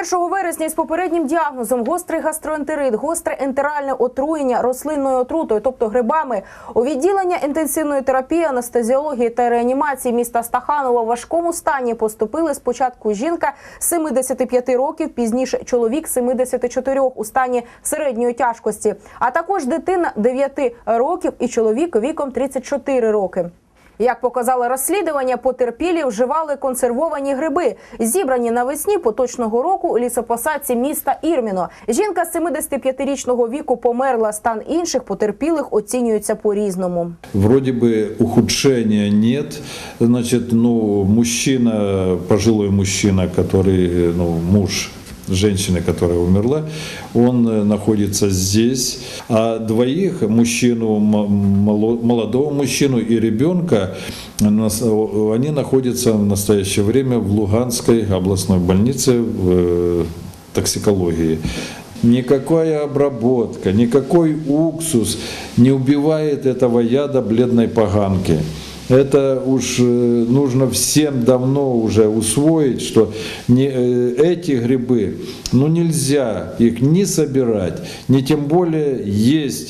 1 вересня з попереднім діагнозом гострий гастроентерит, гостре ентеральне отруєння рослинною отрутою, тобто грибами, у відділення інтенсивної терапії, анестезіології та реанімації міста Стаханова в важкому стані поступили спочатку жінка 75 років, пізніше чоловік 74 у стані середньої тяжкості, а також дитина 9 років і чоловік віком 34 роки. Як показало розслідування, потерпілі вживали консервовані гриби, зібрані навесні поточного року у лісопосадці міста Ірміно. Жінка з 75-річного віку померла. Стан інших потерпілих оцінюється по-різному. Вроде бы ухудшения нет. Значит, ну, мужчина, пожилой мужчина, который, ну, муж женщины, которая умерла, он э, находится здесь. А двоих, мужчину, молодого мужчину и ребенка, они находятся в настоящее время в Луганской областной больнице в э, токсикологии. Никакая обработка, никакой уксус не убивает этого яда бледной поганки. Это уж э, нужно всем давно уже усвоить, что не, э, эти грибы, ну нельзя их ни собирать, ни тем более есть.